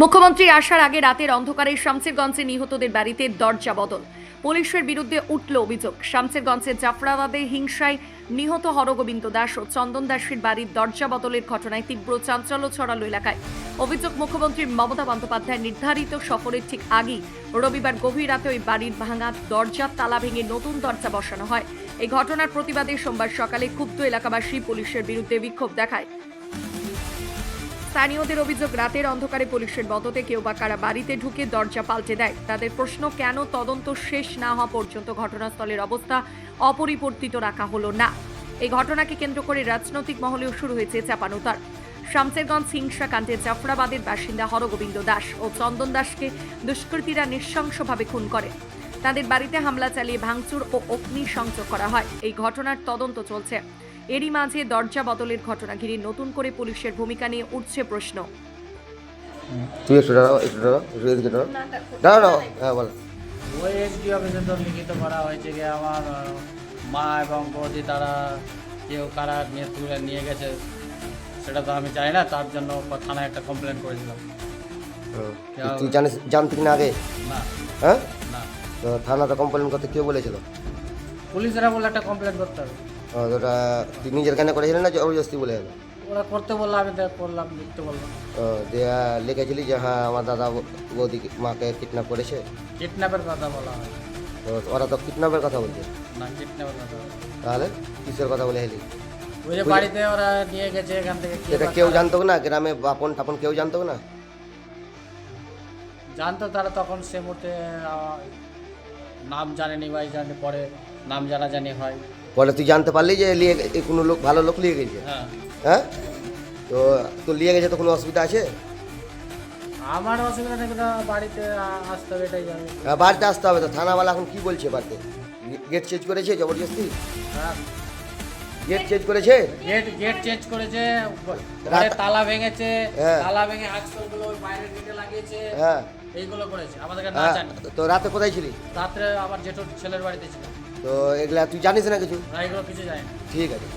মুখ্যমন্ত্রী আসার আগে রাতের অন্ধকারে শামসেরগঞ্জে নিহতদের বাড়িতে দরজা বদল। পুলিশের বিরুদ্ধে উঠল অভিযোগ। শামসেরগঞ্জের জাফরাবাদে হিংসায় নিহত হরগোবিন্দ দাস ও চন্দন দাসের বাড়ির দরজা বদলের ঘটনায় তীব্র চাঞ্চল্য ছড়ালো এলাকায়। অভিযোগ, মুখ্যমন্ত্রী মমতা বন্দ্যোপাধ্যায় নির্ধারিত সফরের ঠিক আগেই রবিবার গভীর রাতে ওই বাড়ির ভাঙা দরজার তালা ভেঙে নতুন দরজা বসানো হয়। এই ঘটনার প্রতিবাদে সোমবার সকালে ক্ষুব্ধ এলাকাবাসী পুলিশের বিরুদ্ধে বিক্ষোভ দেখায়। স্থানীয়দের অভিযোগ, রাতের অন্ধকারে পুলিশের মদতে কেউ বা কারা বাড়িতে ঢুকে দরজা পাল্টে দেয়। তাদের প্রশ্ন, কেন তদন্ত শেষ না হওয়া পর্যন্ত ঘটনাস্থলের অবস্থা অপরিবর্তিত রাখা হলো না? এই ঘটনাকে কেন্দ্র করে রাজনৈতিক মহলেও শুরু হয়েছে চাপানোতার। শামসেরগঞ্জ, হিংসাকাণ্ডে জাফরাবাদের বাসিন্দা হরগোবিন্দ দাস ও চন্দন দাসকে দুষ্কৃতীরা নৃশংসভাবে খুন করে। তাদের বাড়িতে হামলা চালিয়ে ভাঙচুর ও অগ্নি সংযোগ করা হয়। এই ঘটনার তদন্ত চলছে। এরই মাঝে দরজা বদলের ঘটনা ঘিরে নতুন করে পুলিশের ভূমিকা নিয়ে উঠছে প্রশ্ন। তুই একটু দাঁড়াও একটু দাঁড়াও একটু এদিকে দাঁড়াও। দাঁড়াও দাঁড়াও হ্যাঁ বল। ওই এসডি অফিসে তো লিখিত করা হয়েছে যে আমার মা এবং বৌদি তারা কেউ কারা নিয়ে তুলে নিয়ে গেছে সেটা তো আমি চাই না তার জন্য থানায় একটা কমপ্লেন করেছিলাম। তুই জানিস জানতি না আগে? না। হ্যাঁ? না। তো থানাতে কমপ্লেন করতে কেউ বলেছিল? পুলিশেরা বলে একটা কমপ্লেন করতে হবে। ওটা নিজের কানে করেছিলি না জবরদস্তি বলে? গেল ওরা করতে বলল আমি করলাম লিখতে বললাম ও দিয়ে লিখেছিলি যে হ্যাঁ আমার দাদা বৌদি মাকে কিডন্যাপ করেছে। কিডন্যাপের কথা বলা হয়। তো ওরা তো কিডন্যাপের কথা বলছে? না কিডন্যাপের কথা তাহলে কিসের কথা বলে হেলি ওই যে বাড়িতে ওরা নিয়ে গেছে এখান থেকে এটা কেউ জানতো না? গ্রামে বাপন টাপন কেউ জানতো না? জানতো তারা তখন সে মুহূর্তে নাম জানেনি বা এই জানে পরে নাম জানা জানি হয়। বলে তুই জানতে পারলি যে নিয়ে কোনো লোক ভালো লোক নিয়ে গেছে। হ্যাঁ। হ্যাঁ? তো তো নিয়ে গেছে তো কোনো অসুবিধা আছে? আমার অসুবিধা নেই না বাড়িতে আসতে হবে এটাই যাবে হ্যাঁ, বাড়িতে আসতে হবে তো। থানাওয়ালা এখন কি বলছে বাড়িতে? গেট চেঞ্জ করেছে জবরদস্তি? হ্যাঁ। গেট চেঞ্জ করেছে? গেট গেট চেঞ্জ করেছে ঘরে তালা ভেঙেছে হ্যাঁ। তালা ভেঙে আক্সলগুলো বাইরের গেটে লাগিয়েছে হ্যাঁ। এইগুলো করেছে। আমাদেরকে না হ্যাঁ জানি। তো রাতে কোথায় ছিলি? রাত্রে আমার জেঠুর ছেলের বাড়িতে ছিল তো এগুলা তুই জানিস না কিছু? না এগুলো কিছু জানি না। ঠিক আছে।